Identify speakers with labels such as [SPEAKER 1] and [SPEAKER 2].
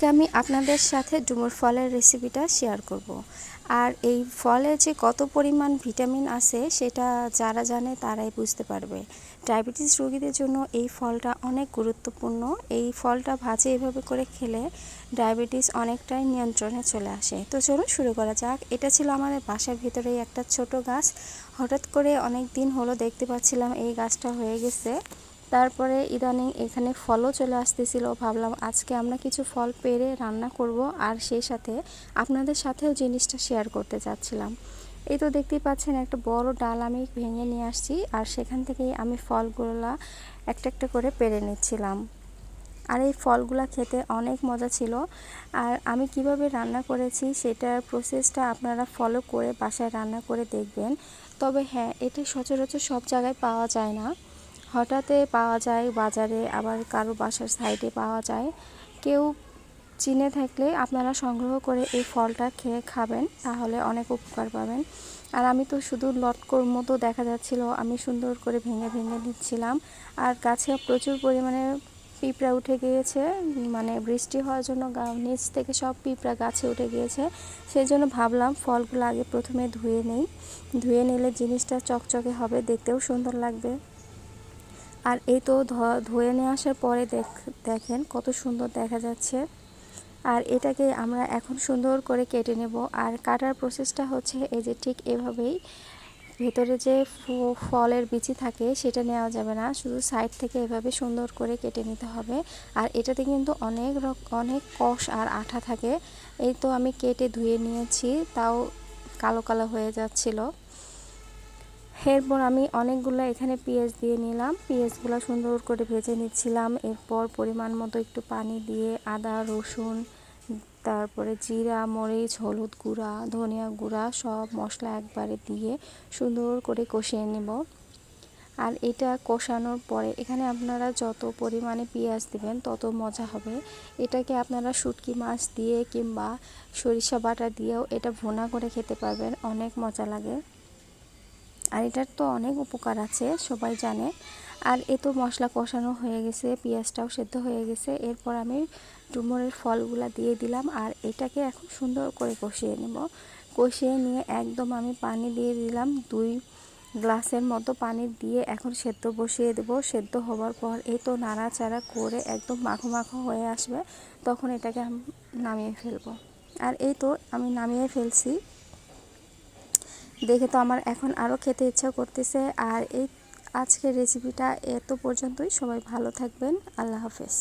[SPEAKER 1] আজকে আমি আপনাদের সাথে ডুমুর ফলের রেসিপিটা শেয়ার করব। আর এই ফলে যে কত পরিমাণ ভিটামিন আছে, সেটা যারা জানে তারাই বুঝতে পারবে। ডায়াবেটিস রোগীদের জন্য এই ফলটা অনেক গুরুত্বপূর্ণ। এই ফলটা ভাজে এভাবে করে খেলে ডায়াবেটিস অনেকটাই নিয়ন্ত্রণে চলে আসে। তো চলুন শুরু করা যাক। এটা ছিল আমাদের বাসার ভিতরেই একটা ছোট গাছ। হঠাৎ করে অনেক দিন হলো দেখতে পাচ্ছিলাম এই গাছটা হয়ে গেছে। তারপরে ইদানিং এখানে ফলও চলে আসতেছিল। ভাবলাম আজকে আমরা কিছু ফল পেরে রান্না করব আর সেই সাথে আপনাদের সাথেও জিনিসটা শেয়ার করতে চাচ্ছিলাম। এই তো দেখতেই পাচ্ছেন একটা বড় ডাল আমি ভেঙে নিয়ে আসছি আর সেখান থেকেই আমি ফলগুলা একটা একটা করে পেরে নিচ্ছিলাম। আর এই ফলগুলা খেতে অনেক মজা ছিল। আর আমি কীভাবে রান্না করেছি সেটার প্রসেসটা আপনারা ফলো করে বাসায় রান্না করে দেখবেন। তবে হ্যাঁ এটা সচরাচর সব জায়গায় পাওয়া যায় না। হঠাৎ পাওয়া যায় বাজারে, আবার কারও বাসার সাইডে পাওয়া যায়। কেউ চিনে থাকলে আপনারা সংগ্রহ করে এই ফলটা খেয়ে খাবেন, তাহলে অনেক উপকার পাবেন। আর আমি তো শুধু লটকর মতো দেখা যাচ্ছিল, আমি সুন্দর করে ভেঙে ভেঙে দিচ্ছিলাম আর গাছে প্রচুর পরিমাণে পিঁপড়া উঠে গিয়েছে মানে বৃষ্টি হওয়ার জন্য নিচ থেকে সব পিঁপড়া গাছে উঠে গিয়েছে। সেই জন্য ভাবলাম ফলগুলো আগে প্রথমে ধুয়ে নেই। ধুয়ে নিলে জিনিসটা চকচকে হবে, দেখতেও সুন্দর লাগবে। আর এই তো ধুয়ে নিয়ে আসার পরে দেখেন কত সুন্দর দেখা যাচ্ছে। আর এটাকে আমরা এখন সুন্দর করে কেটে নেব। আর কাটার প্রসেসটা হচ্ছে এই যে ঠিক এভাবেই ভেতরে যে ফলের বিচি থাকে সেটা নেওয়া যাবে না। শুধু সাইড থেকে এভাবে সুন্দর করে কেটে নিতে হবে। আর এটাতে কিন্তু অনেক অনেক কষ আর আঠা থাকে। এই তো আমি কেটে ধুয়ে নিয়েছি। তাও কালো কালো হয়ে যাচ্ছিল। এরপর আমি অনেকগুলো এখানে পেঁয়াজ দিয়ে নিলাম। পেঁয়াজগুলো সুন্দর করে ভেজে নিচ্ছিলাম। এরপর পরিমাণ মতো একটু পানি দিয়ে আদা, রসুন, তারপরে জিরা, মরিচ, হলুদ গুঁড়া, ধনিয়া গুঁড়া সব মশলা একবারে দিয়ে সুন্দর করে কষিয়ে নেব। আর এটা কষানোর পরে এখানে আপনারা যত পরিমাণে পেঁয়াজ দেবেন, তত মজা হবে। এটাকে আপনারা শুটকি মাছ দিয়ে কিংবা সরিষা বাটা দিয়েও এটা ভুনা করে খেতে পারবেন। অনেক মজা লাগে। আর এটার তো অনেক উপকার আছে, সবাই জানে। আর এ তো মশলা কষানো হয়ে গেছে, পেঁয়াজটাও সেদ্ধ হয়ে গেছে। এরপর আমি ডুমুরের ফলগুলো দিয়ে দিলাম আর এটাকে এখন সুন্দর করে কষিয়ে নেব। কষিয়ে নিয়ে একদম আমি পানি দিয়ে দিলাম, দুই গ্লাসের মতো পানি দিয়ে এখন সেদ্ধ বসিয়ে দেবো। সেদ্ধ হওয়ার পর এই তো নাড়াচাড়া করে একদম মাখো মাখো হয়ে আসবে, তখন এটাকে নামিয়ে ফেলব। আর এই তো আমি নামিয়ে ফেলছি। দেখে তো আমার এখন আরও খেতে ইচ্ছা করতেছে। আর এই আজকের রেসিপিটা এত পর্যন্তই। সবাই ভালো থাকবেন। আল্লাহ হাফেজ।